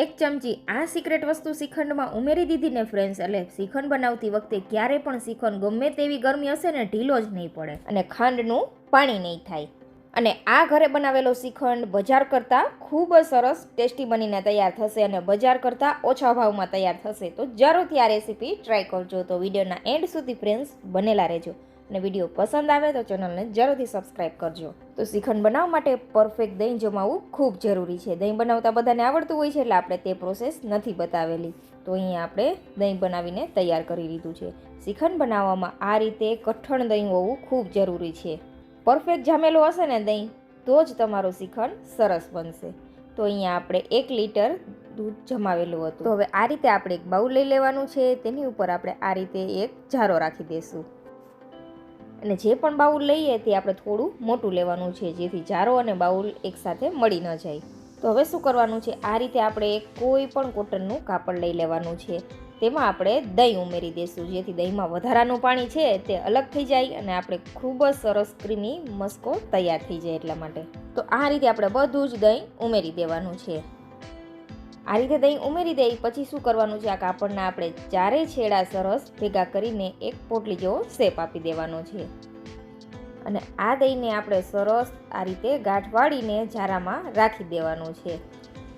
એક ચમચી આ સિક્રેટ વસ્તુ શ્રીખંડમાં ઉમેરી દીધી ને ફ્રેન્ડ્સ એટલે શ્રીખંડ બનાવતી વખતે ક્યારે પણ શ્રીખંડ ગમે તેવી ગરમી હશે ને ઢીલો જ નહીં પડે. અને ખાંડનું પાણી નહીં થાય. અને આ ઘરે બનાવેલો શ્રીખંડ બજાર કરતાં ખૂબ જ સરસ, ટેસ્ટી બનીને તૈયાર થશે અને બજાર કરતાં ઓછા ભાવમાં તૈયાર થશે. તો જરૂરથી આ રેસીપી ટ્રાય કરજો. તો વિડીયોના એન્ડ સુધી ફ્રેન્ડ્સ બનેલા રહેજો. અને વીડિયો પસંદ આવે તો ચેનલને જરૂરથી સબસ્ક્રાઇબ કરજો. તો શ્રીખંડ બનાવવા માટે પરફેક્ટ દહીં જમાવવું ખૂબ જરૂરી છે. દહીં બનાવતા બધાને આવડતું હોય છે એટલે આપણે તે પ્રોસેસ નથી બતાવેલી. તો અહીંયા આપણે દહીં બનાવીને તૈયાર કરી લીધું છે. શ્રીખંડ બનાવવામાં આ રીતે કઠણ દહીં હોવું ખૂબ જરૂરી છે. પરફેક્ટ જામેલું હશે ને દહીં, તો જ તમારું શ્રીખંડ સરસ બનશે. તો અહીંયા આપણે એક લીટર દૂધ જમાવેલું હતું. તો હવે આ રીતે આપણે એક બાઉલ લઈ લેવાનું છે. તેની ઉપર આપણે આ રીતે એક જારો રાખી દઈશું. અને જે પણ બાઉલ લઈએ તે આપણે થોડું મોટું લેવાનું છે, જેથી જારો અને બાઉલ એકસાથે મળી ન જાય. તો હવે શું કરવાનું છે? આ રીતે આપણે કોઈ પણ કોટનનું કાપડ લઈ લેવાનું છે. તેમાં આપણે દહીં ઉમેરી દઈશું જેથી દહીંમાં વધારાનું પાણી છે તે અલગ થઈ જાય અને આપણે ખૂબ જ સરસ ક્રીમી મસ્કો તૈયાર થઈ જાય એટલા માટે. તો આ રીતે આપણે બધું જ દહીં ઉમેરી દેવાનું છે. આ રીતે દહીં ઉમેરી દઈ પછી શું કરવાનું છે? આ કાપડના આપણે ચારેય છેડા સરસ ભેગા કરીને એક પોટલી જેવો શેપ આપી દેવાનો છે. અને આ દહીંને આપણે સરસ આ રીતે ગાંઠ વાળીને ઝારામાં રાખી દેવાનું છે.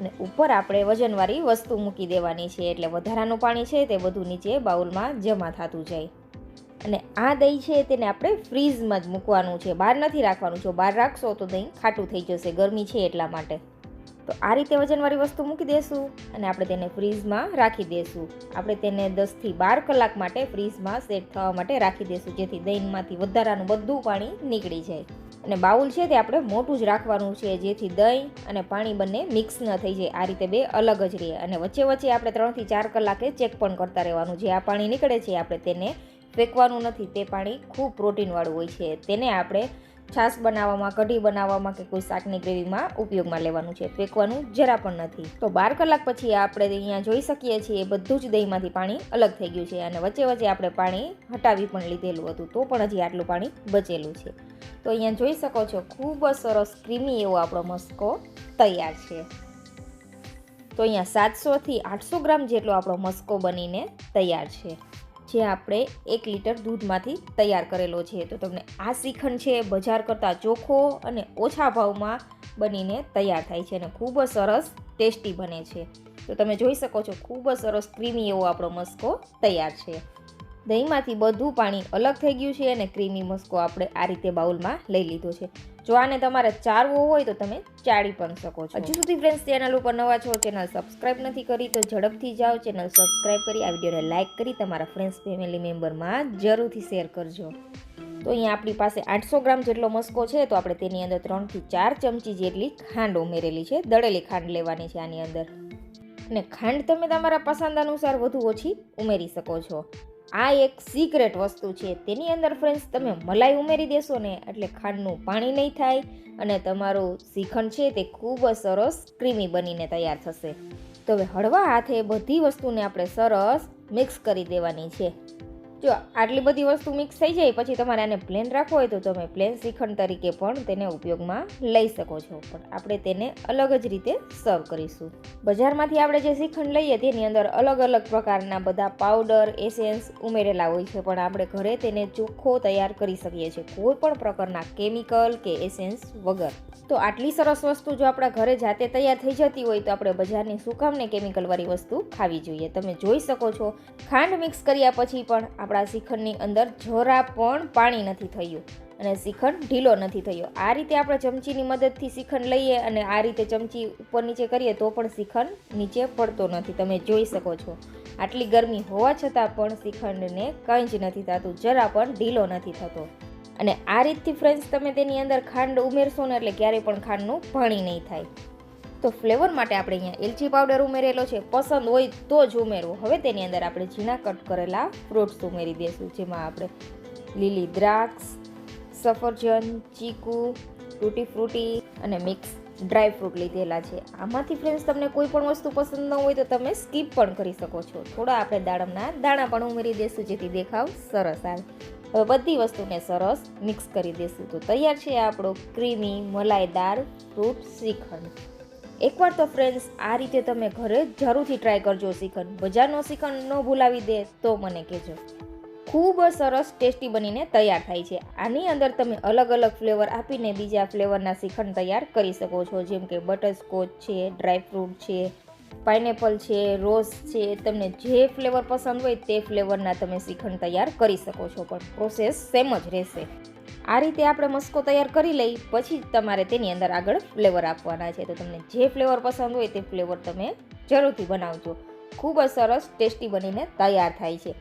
અને ઉપર આપણે વજનવાળી વસ્તુ મૂકી દેવાની છે, એટલે વધારાનું પાણી છે તે બધું નીચે બાઉલમાં જમા થતું જાય. અને આ દહીં છે તેને આપણે ફ્રીઝમાં જ મૂકવાનું છે. બહાર નથી રાખવાનું. જો બહાર રાખશો તો દહીં ખાટું થઈ જશે. ગરમી છે એટલા માટે. તો આ રીતે વજનવાળી વસ્તુ મૂકી દેશું અને આપણે તેને ફ્રીઝમાં રાખી દેશું. આપણે તેને દસથી બાર કલાક માટે ફ્રીઝમાં સેટ થવા માટે રાખી દેશું, જેથી દહીંમાંથી વધારાનું બધું પાણી નીકળી જાય. અને બાઉલ છે તે આપણે મોટું જ રાખવાનું છે, જેથી દહીં અને પાણી બંને મિક્સ ન થઈ જાય. આ રીતે બે અલગ જ રહે. અને વચ્ચે વચ્ચે આપણે ત્રણથી ચાર કલાકે ચેક પણ કરતા રહેવાનું. જે આ પાણી નીકળે છે આપણે તેને ફેંકવાનું નથી. તે પાણી ખૂબ પ્રોટીનવાળું હોય છે. તેને આપણે છાશ બનાવવામાં, કઢી બનાવવામાં કે કોઈ શાકની ગ્રેવીમાં ઉપયોગમાં લેવાનું છે, ફેંકવાનું જરા પણ નથી. તો બાર કલાક પછી આપણે અહીંયા જોઈ શકીએ છીએ બધું જ દહીંમાંથી પાણી અલગ થઈ ગયું છે અને વચ્ચે વચ્ચે આપણે પાણી હટાવી પણ લીધેલું હતું, તો પણ હજી આટલું પાણી બચેલું છે. તો અહીંયા જોઈ શકો છો, ખૂબ જ સરસ ક્રીમી એવો આપણો મસ્કો તૈયાર છે. તો અહીંયા સાતસોથી આઠસો ગ્રામ જેટલો આપણો મસ્કો બનીને તૈયાર છે. જે આપણે એક લીટર દૂધમાંથી તૈયાર કરેલો છે. તો તમને આ શ્રીખંડ છે બજાર કરતાં ચોખ્ખો અને ઓછા ભાવમાં બનીને તૈયાર થાય છે અને ખૂબ જ સરસ ટેસ્ટી બને છે. તો તમે જોઈ શકો છો, ખૂબ જ સરસ ક્રીમી એવો આપણો મસ્કો તૈયાર છે. દહીંમાંથી બધું પાણી અલગ થઈ ગયું છે અને ક્રીમી મસ્કો આપણે આ રીતે બાઉલમાં લઈ લીધો છે. જો આને તમારે ચારવો હોય તો તમે ચાળી પણ શકો છો. હજુ સુધી ફ્રેન્ડ્સ ચેનલ ઉપર નવા છો ચેનલ સબસ્ક્રાઈબ નથી કરી તો ઝડપથી જાઓ. ચેનલ સબસ્ક્રાઈબ કરી, આ વિડીયોને લાઇક કરી, તમારા ફ્રેન્ડ્સ ફેમિલી મેમ્બરમાં જરૂરથી શેર કરજો. તો અહીંયા આપણી પાસે આઠસો ગ્રામ જેટલો મસ્કો છે, તો આપણે તેની અંદર ત્રણથી ચાર ચમચી જેટલી ખાંડ ઉમેરેલી છે. દળેલી ખાંડ લેવાની છે આની અંદર. અને ખાંડ તમે તમારા પસંદ અનુસાર વધુ ઓછી ઉમેરી શકો છો. આ એક સિક્રેટ વસ્તુ છે. તેની અંદર ફ્રેન્ડ્સ તમે મલાઈ ઉમેરી દેશો ને, એટલે ખાંડનું પાણી નહીં થાય અને તમારું શ્રીખંડ છે તે ખૂબ જ સરસ ક્રીમી બનીને તૈયાર થશે. તો હવે હળવા હાથે બધી વસ્તુને આપણે સરસ મિક્સ કરી દેવાની છે. જો, આટલી બધી વસ્તુ મિક્સ થઈ જાય, પછી તમારે આને પ્લેન રાખવો હોય તો તમે પ્લેન શ્રીખંડ તરીકે પણ તેને ઉપયોગમાં લઈ શકો છો. પણ આપણે તેને અલગ જ રીતે સર્વ કરીશું. બજારમાંથી આપણે જે શ્રીખંડ લઈએ, તેની અંદર અલગ અલગ પ્રકારના બધા પાવડર એસેન્સ ઉમેરેલા હોય છે. પણ આપણે ઘરે તેને ચોખ્ખો તૈયાર કરી શકીએ છીએ, કોઈ પણ પ્રકારના કેમિકલ કે એસેન્સ વગર. તો આટલી સરસ વસ્તુ જો આપણા ઘરે જાતે તૈયાર થઈ જતી હોય, તો આપણે બજારની સુકામને કેમિકલવાળી વસ્તુ ખાવી જોઈએ? તમે જોઈ શકો છો. ખાંડ મિક્સ કર્યા પછી પણ આપણા શ્રીખંડની અંદર જરા પણ પાણી નથી થયું અને શ્રીખંડ ઢીલો નથી થયો. આ રીતે આપણે ચમચીની મદદથી શ્રીખંડ લઈએ અને આ રીતે ચમચી ઉપર નીચે કરીએ તો પણ શ્રીખંડ નીચે પડતો નથી. તમે જોઈ શકો છો. આટલી ગરમી હોવા છતાં પણ શ્રીખંડને કંઈ જ નથી થતું, જરા પણ ઢીલો નથી થતો. અને આ રીતથી ફ્રેન્ડ્સ તમે તેની અંદર ખાંડ ઉમેરશો ને એટલે ક્યારેય પણ ખાંડનું પાણી નહીં થાય. તો ફ્લેવર માટે આપણે અહીંયા એલચી પાવડર ઉમેરેલો છે. પસંદ હોય તો જ ઉમેરવો હવે તેની અંદર આપણે ઝીણા કટ કરેલા ફ્રૂટ્સ ઉમેરી દઈશું જેમાં આપણે લીલી દ્રાક્ષ, સફરજન, ચીકુ ટૂટી ફ્રૂટી અને મિક્સ ડ્રાય ફ્રૂટ લીધેલા છે. આમાંથી ફ્રેન્ડ્સ તમને કોઈ પણ વસ્તુ પસંદ ન હોય તો તમે સ્કીપ પણ કરી શકો છો. થોડા આપણે દાડમના દાણા પણ ઉમેરી દઈશું જેથી દેખાવ સરસ આવે. હવે બધી વસ્તુને સરસ મિક્સ કરી દઈશું તો તૈયાર છે આપણો ક્રીમી મલાઈદાર ફ્રૂટ શ્રીખંડ. એકવાર તો ફ્રેન્ડ્સ આ રીતે તમે ઘરે જરૂરથી ટ્રાય કરજો શ્રીખંડ બજારનો શ્રીખંડ ન ભૂલાવી દે તો મને કહેજો. ખૂબ જ સરસ ટેસ્ટી બનીને તૈયાર થાય છે. આની અંદર તમે અલગ અલગ ફ્લેવર આપીને બીજા ફ્લેવરના શ્રીખંડ તૈયાર કરી શકો છો. જેમ કે બટરસ્કોચ છે ડ્રાયફ્રૂટ છે પાઇનેપલ છે રોઝ છે. તમને જે ફ્લેવર પસંદ હોય તે ફ્લેવરના તમે શ્રીખંડ તૈયાર કરી શકો છો. પણ પ્રોસેસ સેમ જ રહેશે. આ રીતે આપણે મસ્કો તૈયાર કરી લઈ, પછી તમારે તેની અંદર આગળ ફ્લેવર આપવાના છે. તો તમને જે ફ્લેવર પસંદ હોય તે ફ્લેવર તમે જરૂરથી બનાવજો. ખૂબ જ સરસ, ટેસ્ટી બનીને તૈયાર થાય છે.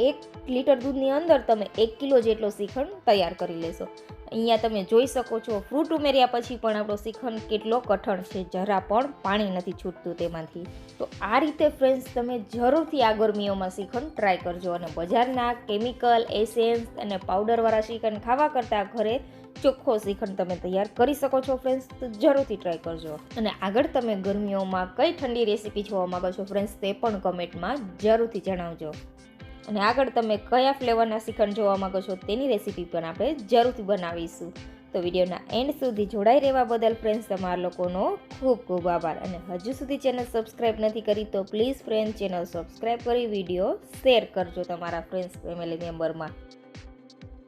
એક લીટર દૂધની અંદર તમે એક કિલો જેટલો શ્રીખંડ તૈયાર કરી લેશો. અહીંયા તમે જોઈ શકો છો, ફ્રૂટ ઉમેર્યા પછી પણ આપણો શ્રીખંડ કેટલો કઠણ છે, જરા પણ પાણી નથી છૂટતું તેમાંથી. તો આ રીતે ફ્રેન્ડ્સ તમે જરૂરથી આ ગરમીઓમાં શ્રીખંડ ટ્રાય કરજો અને બજારના કેમિકલ એસેન્સ અને પાવડરવાળા શ્રીખંડ ખાવા કરતાં ઘરે ચોખ્ખો શ્રીખંડ તમે તૈયાર કરી શકો છો ફ્રેન્ડ્સ તો જરૂરથી ટ્રાય કરજો. અને આગળ તમે ગરમીઓમાં કઈ ઠંડી રેસીપી જોવા માંગો છો ફ્રેન્ડ્સ તે પણ કમેન્ટમાં જરૂરથી જણાવજો. અને આગળ તમે કયા ફ્લેવરના શ્રીખંડ જોવા માંગો છો તેની રેસીપી પણ આપણે જરૂરથી બનાવીશું. તો વિડીયોના એન્ડ સુધી જોડાઈ રહેવા બદલ ફ્રેન્ડ્સ તમારા લોકોનો ખૂબ ખૂબ આભાર. અને હજુ સુધી ચેનલ સબસ્ક્રાઈબ નથી કરી તો પ્લીઝ ફ્રેન્ડ ચેનલ સબસ્ક્રાઈબ કરી, વીડિયો શેર કરજો તમારા ફ્રેન્ડ્સ ફેમિલી મેમ્બરમાં